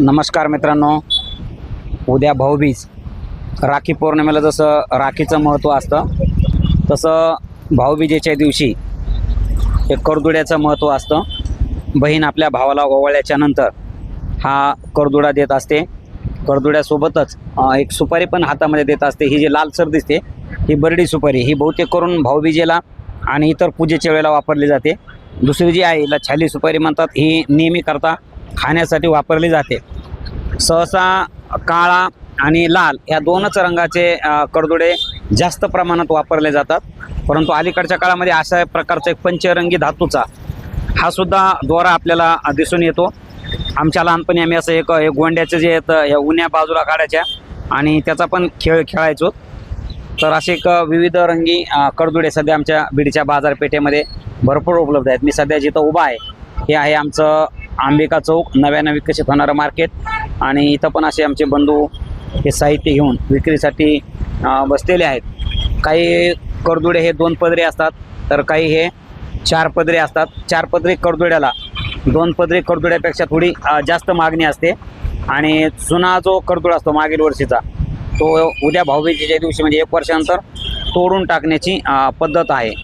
नमस्कार मित्रांनो. उद्या भाऊबीज. राखी पौर्णिमेला जसं राखीचं महत्त्व असतं तसं भाऊबीजेच्या दिवशी एक करदुड्याचं महत्त्व असतं. बहीण आपल्या भावाला ओवाळल्याच्या नंतर हा करदुडा देत असते. करदुड्यासोबतच एक सुपारी पण हातामध्ये देत असते. ही जी लालसर दिसते ही बरडी सुपारी ही बहुतेक करून भाऊबीजेला आणि इतर पूजेच्या वेळेला वापरली जाते. दुसरी जी आहे हिला छाली सुपारी म्हणतात ही नेहमी करता. खाण्यासाठी वापरली जाते. सहसा काळा आणि लाल या दोनच रंगाचे करदुडे जास्त प्रमाणात वापरले जातात. परंतु अलीकडच्या काळामध्ये अशा प्रकारचा एक पंचरंगी धातूचा हा सुद्धा दोरा आपल्याला दिसून येतो. आमच्या लहानपणी आम्ही असं एक हे गोंड्याचे जे आहेत या उन्या बाजूला काढायच्या आणि त्याचा पण खेळ खेळायचो. तर असे एक विविध रंगी कडदुडे सध्या आमच्या बीडच्या बाजारपेठेमध्ये भरपूर उपलब्ध आहेत. मी सध्या जिथं उभा आहे हे आहे आमचं आंबेका चौक नव्यानं विकसित होणारं मार्केट आणि इथं पण असे आमचे बंधू हे साहित्य घेऊन विक्रीसाठी बसलेले आहेत. काही करदुडे हे दोन पदरे असतात तर काही हे चार पदरे असतात. चार पदरी करदुड्याला दोन पदरी करदुड्यापेक्षा थोडी जास्त मागणी असते. आणि जुना जो करदुडा असतो मागील वर्षीचा तो उद्या भाऊबीजेच्या दिवशी म्हणजे एक वर्षानंतर तोडून टाकण्याची पद्धत आहे.